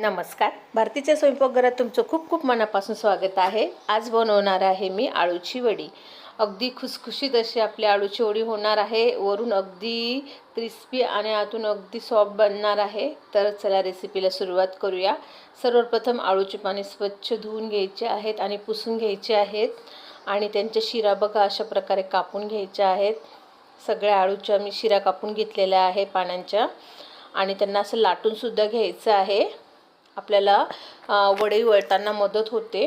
नमस्कार. भारतीच्या स्वयंपाकघरात तुमचं खूप खूप मनापासून स्वागत आहे. आज बनवणार आहे मी आळूची वडी. अगदी खुसखुशीत अशी आपली आळूची वडी होणार आहे. वरून अगदी क्रिस्पी आणि आतून अगदी सॉफ्ट बनणार आहे. तर चला रेसिपीला सुरुवात करूया. सर्वप्रथम आळूची पाणी स्वच्छ धुवून घ्यायचे आहेत आणि पुसून घ्यायचे आहेत. आणि त्यांच्या शिरा बघा अशा प्रकारे कापून घ्यायच्या आहेत. सगळ्या आळूच्या मी शिरा कापून घेतलेल्या आहे पानांच्या. आणि त्यांना असं लाटूनसुद्धा घ्यायचं आहे. आपल्याला वडे वळताना मदत होते.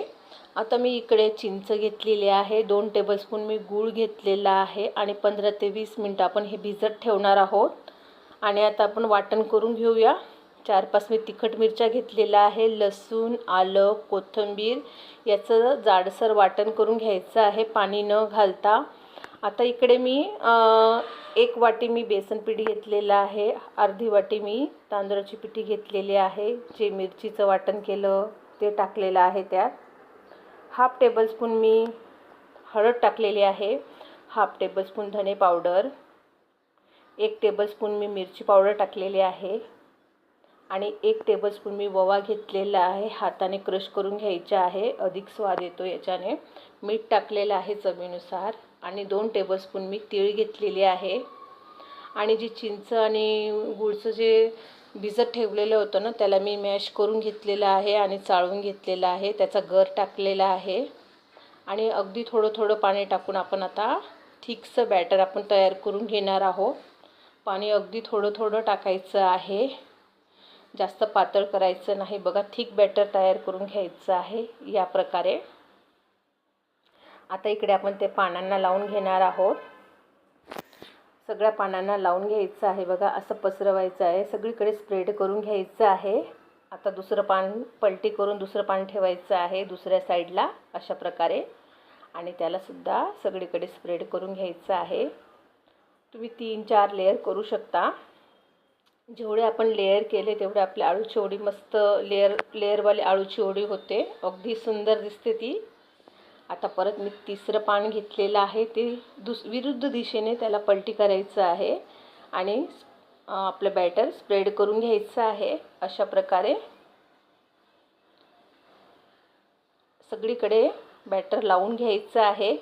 आता मी इकडे चिंच घेतलेली आहे. दोन टेबलस्पून मी गूळ घेतलेला आहे आणि पंधरा ते वीस मिनटं आपण हे भिजत ठेवणार आहोत. आणि आता आपण वाटण करून घेऊया. चार पाच मी तिखट मिरच्या घेतलेल्या आहे लसूण आलं कोथिंबीर याचं जाडसर वाटण करून घ्यायचं आहे पाणी न घालता. आता इकडे मी एक वाटी मी बेसन पिठी घेतलेलं आहे. अर्धी वाटी मी तांदळाची पिठी घेतलेली आहे. जे मिरचीचं वाटण केलं ते टाकलेलं आहे त्यात. हाफ टेबलस्पून मी हळद टाकलेली आहे. हाफ टेबलस्पून धने पावडर. एक टेबलस्पून मी मिरची पावडर टाकलेली आहे. आणि एक टेबलस्पून मी ववा घेतलेला आहे. हाताने क्रश करून घ्यायचा आहे. अधिक स्वाद येतो याच्याने. मीठ टाकलेलं आहे चवीनुसार. आणि दोन टेबलस्पून मी तीळ घेतलेली आहे. आणि जी चिंच आणि गुळचं जे भिजत ठेवलेलं होतं ना त्याला मी मॅश करून घेतलेलं आहे आणि चाळून घेतलेलं आहे. त्याचा गर टाकलेला आहे. आणि अगदी थोडं थोडं पाणी टाकून आपण आता थिकचं बॅटर आपण तयार करून घेणार आहोत. पाणी अगदी थोडं थोडं टाकायचं आहे. जास्त पातळ करायचं नाही. बघा थिक बॅटर तयार करून घ्यायचं आहे या प्रकारे. आता इकडे आपण ते पानांना लावून घेणार आहोत. सगळ्या पानांना लावून घ्यायचं आहे बघा असं पसरवायचं आहे. सगळीकडे स्प्रेड करून घ्यायचं आहे. आता दुसरं पान पलटी करून दुसरं पान ठेवायचं आहे दुसऱ्या साईडला अशा प्रकारे. आणि त्यालासुद्धा सगळीकडे स्प्रेड करून घ्यायचं आहे. तुम्ही तीन चार लेअर करू शकता. जेवढे आपण लेअर केले तेवढे आपल्या आळूची ओढी मस्त लेअर लेअरवाली आळूची ओढी होते. अगदी सुंदर दिसते ती. आता परत मी तिसरं पान घेतलेलं आहे. ते दुस विरुद्ध दिशेने त्याला पलटी करायचं आहे आणि आपलं बॅटर स्प्रेड करून घ्यायचं आहे अशा प्रकारे. सगळीकडे बॅटर लावून घ्यायचं आहे.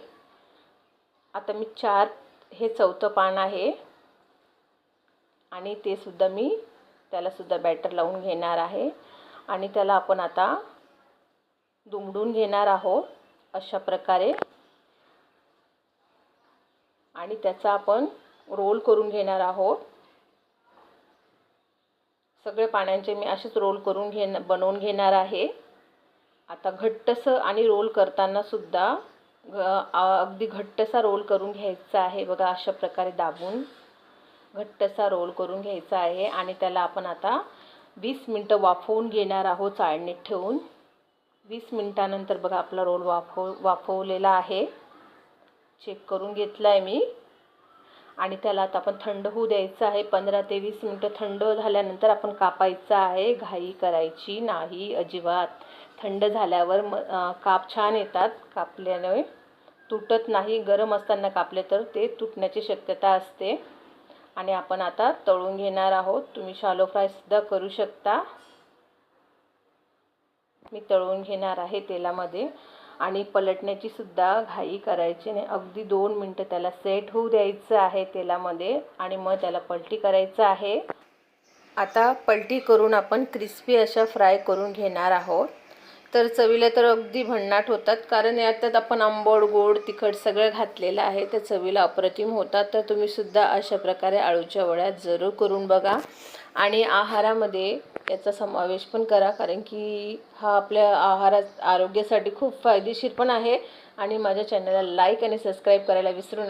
आता मी चार हे चौथं पान आहे. आणि ते सुद्धा मी त्यालासुद्धा बॅटर लावून घेणार आहे. आणि त्याला आपण आता दुमडून घेणार आहोत. अशा प्रकारे. आणि त्याचा आपण रोल करून घेणार आहोत. सगळे पाण्यांचे मी असेच रोल करून घेण बनवून घेणार आहे. आता घट्टसं आणि रोल करताना सुद्धा अगदी घट्टसा रोल करून घ्यायचा आहे बघा अशा प्रकारे दाबून. घट्टसा रोल करून घ्यायचा आहे आणि त्याला आपण आता वीस मिनटं वाफवून घेणार आहोत चाळणीत ठेवून. वीस मिनटानंतर बघा आपला रोल वाफव वाफवलेला आहे. चेक करून घेतला आहे मी. आणि त्याला आता आपण थंड होऊ द्यायचं आहे. पंधरा ते वीस मिनटं थंड झाल्यानंतर आपण कापायचं आहे. घाई करायची नाही अजिबात. थंड झाल्यावर म काप छान येतात. कापल्याने तुटत नाही. गरम असताना कापले तर ते तुटण्याची शक्यता असते. आणि आपण आता तळून घेणार आहोत. तुम्ही शालो फ्रायसुद्धा करू शकता. मी तळून घेणार आहे तेलामध्ये आणि पलटण्याची सुद्धा घाई करायची नाही. अगदी दोन मिनटं त्याला सेट होऊ द्यायचं आहे तेलामध्ये आणि मग त्याला पलटी करायचं आहे. आता पलटी करून आपण क्रिस्पी अशा फ्राय करून घेणार आहोत. तर चवीला तर अगदी भन्नाट होतात. कारण यात आपण आंबोड गोड तिखट सगळं घातलेलं आहे. त्या चवीला अप्रतिम होतात. तर तुम्हीसुद्धा अशा प्रकारे आळूच्या वड्या जरूर करून बघा. आणि आहारामध्ये याचा समावेश पण करा. कारण की हा आपल्या आहारात आरोग्यासाठी खूप फायदेशीर पण आहे. आणि माझ्या चॅनलला लाईक आणि सबस्क्राईब करायला विसरू नका.